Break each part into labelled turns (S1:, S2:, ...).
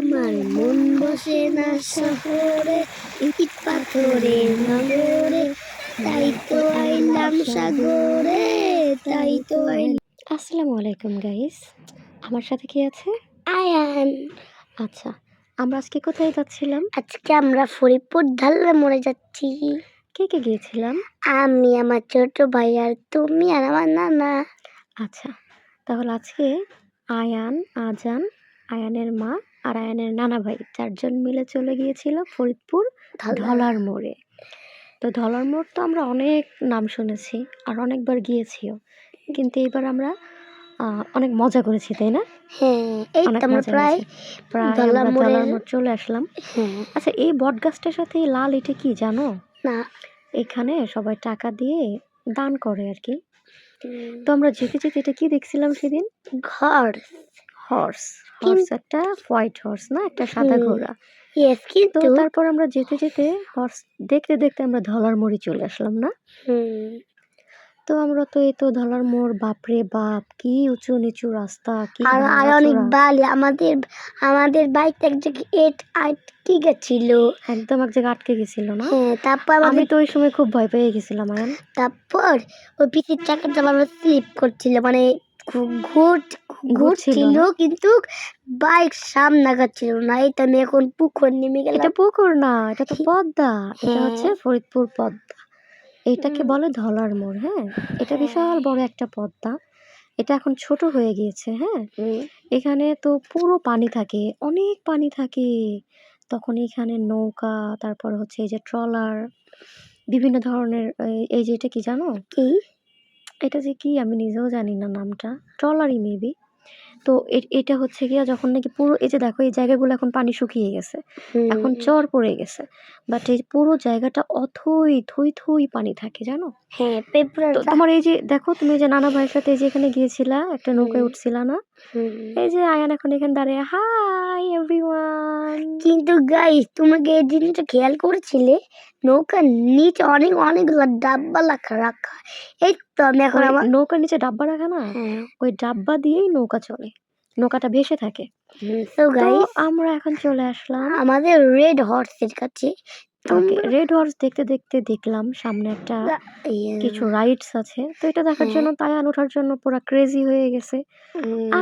S1: আমার মন বসে না শহরে ইট পাথরে নগরে। তাই তো আইলাম সাগরে তাই তো আইলাম।
S2: আসসালামু আলাইকুম গাইস আমার সাথে কি আছে?
S1: আয়ান।
S2: আচ্ছা আমরা আজকে কোথায় যাচ্ছিলাম?
S1: আজকে আমরা ফরিদপুর ঢাল্লা মরে যাচ্ছি।
S2: কে কে গিয়েছিলাম?
S1: আমি আমার ছোট ভাই আর তুমি আর আমার নানা।
S2: আচ্ছা তাহলে আজকে আয়ান আজান আয়ানের মা আর আয়ানের নানা ভাই। চারজন মিলে চলে গিয়েছিল ফরিদপুর ধলার মোড়ে। তো ধলার মোড় তো আমরা অনেক নাম শুনেছি আর অনেকবার গিয়েছিও। কিন্তু এবার আমরা অনেক মজা করেছি তাই না?
S1: হ্যাঁ এই আমরা প্রায়
S2: প্রায়
S1: ধলার মোড়ে-
S2: চলে আসলাম।
S1: হ্যাঁ।
S2: আচ্ছা এই বট গাছটার সাথে লাল এটা কি জানো?
S1: না।
S2: এখানে সবাই টাকা দিয়ে দান করে আর কি। তো আমরা যেতে যেতে এটা কি দেখছিলাম সেদিন?
S1: ঘর।
S2: হর্স হর্স একটা হোয়াইট হর্স না? একটা সাদা ঘোড়া। তো
S1: কিন্তু
S2: তারপর আমরা যেতে যেতে হর্স দেখতে দেখতে আমরা ধলার মোড়ে চলে আসলাম না? তো আমরা তো এই তো ধলার মোড় বাপরে বাপ কি উঁচু নিচু রাস্তা কি
S1: আর আর অনেক বালি আমাদের আমাদের বাইকটা এক জায়গায় এট আটকে গেছিল?
S2: একদম এক জায়গায় আটকে গেছিল না?
S1: হ্যাঁ তারপর
S2: আমি তো ওই সময় খুব ভয় পেয়ে গেছিলাম আয়ান।
S1: তারপর ওই পিসির চাকাটা আবার স্লিপ করছিল মানে
S2: ঘুরছিল না?
S1: কিন্তু বাইক সামনে আগাচ্ছিল না। তো আমি এখন পুকুর নেমে
S2: এটা পুকুর না এটা তো পদ্মা। এটা
S1: হ্যাঁ।
S2: হচ্ছে ফরিদপুর পদ্মা। এটাকে বলে ধলার মোড় হ্যাঁ? এটা বিশাল বড় একটা পদ্মা। এটা এখন ছোট হয়ে গিয়েছে হ্যাঁ? এখানে তো পুরো পানি থাকে অনেক পানি থাকে। তখন এখানে নৌকা তারপর হচ্ছে এই যে ট্রলার বিভিন্ন ধরনের এই- এই যে এটা কি জানো?
S1: কি?
S2: এটা যে কি আমি নিজেও জানি না নামটা ট্রলারি মেবি তো এটা হচ্ছে গিয়া যখন নাকি পুরো এই যে দেখো এই জায়গাগুলো এখন পানি শুকিয়ে গেছে। এখন চর পড়ে গেছে। বাট এই পুরো জায়গাটা অথই থই থই পানি থাকে জানো?
S1: হ্যাঁ
S2: তোমার এই যে দেখো তুমি যে নানা ভাইয়ের সাথে এই যে এখানে গিয়েছিলা একটা নৌকায়। উঠছিলা না? এই যে আয়ান এখন এখানে দাঁড়িয়ে হাই এভরিওয়ান
S1: কিন্তু গাইস তোমাকে এই জিনিসটা খেয়াল করেছিলে? নৌকার নিচে অনেক অনেকগুলো ডাব্বা রাখা রাখা। এই তো আমি এখন আমার
S2: নৌকার নিচে ডাব্বা রাখা না?
S1: হ্যাঁ।
S2: ওই ডাব্বা দিয়েই নৌকা চলে। নৌকাটা ভেসে থাকে। তো
S1: গাইস
S2: আমরা এখন চলে আসলাম।
S1: আমাদের রেড হর্সের কাছে।
S2: রেড হর্স দেখতে দেখতে দেখলাম সামনে একটা কিছু রাইডস আছে। তো এটা দেখার। জন্য তায়ান ওঠার জন্য পুরো ক্রেজি হয়ে গেছে।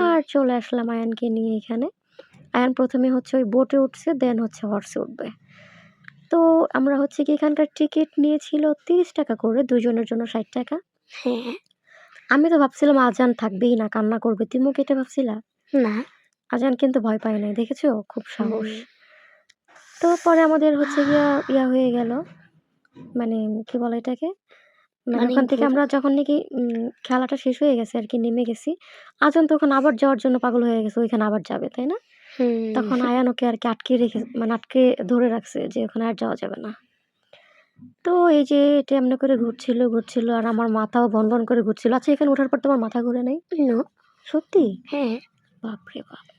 S2: আর চলে আসলাম আয়ানকে নিয়ে এখানে। আয়ান প্রথমে হচ্ছে ওই বোটে উঠছে দেন হচ্ছে হর্সে উঠবে। তো আমরা হচ্ছে কি এখানকার টিকিট নিয়েছিল তিরিশ টাকা করে দুজনের জন্য ষাট টাকা।
S1: হ্যাঁ।
S2: আমি তো ভাবছিলাম আজান থাকবেই না কান্না করবে। তুমিও কেটে ভাবছিলা?
S1: না।
S2: আজান কিন্তু ভয় পায় নাই দেখেছ? খুব সাহস। তো পরে আমাদের হচ্ছে গিয়া ইয়া হয়ে গেল। মানে কি বলে এটাকে? মানে
S1: মানে
S2: ওখান থেকে আমরা যখন নাকি খেলাটা শেষ হয়ে গেছে আর কি নেমে গেছি আজান তখন আবার যাওয়ার জন্য পাগল হয়ে গেছে ওইখানে আবার যাবে তাই না? তখন আয়ান ওকে আর কি আটকে রেখে মানে আটকে ধরে রাখছে যে ওখানে আর যাওয়া যাবে না। তো এই যে এটা এমনি করে ঘুরছিল ঘুরছিল আর আমার মাথাও বন বন করে ঘুরছিল। আচ্ছা এখানে ওঠার পর তোমার মাথা ঘুরে নেই? সত্যি?
S1: হ্যাঁ।
S2: বাপরে বাপ।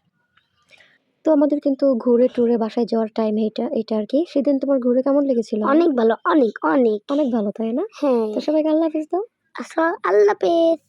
S2: তো আমাদের কিন্তু ঘুরে টুরে বাসায় যাওয়ার টাইম এটা এটা আর কি। সেদিন তোমার ঘুরে কেমন লেগেছিল?
S1: অনেক ভালো অনেক অনেক।
S2: অনেক ভালো তাই না?
S1: হ্যাঁ।
S2: তো সবাইকে আল্লাহ হাফিজ দাও।
S1: আল্লাহ পেস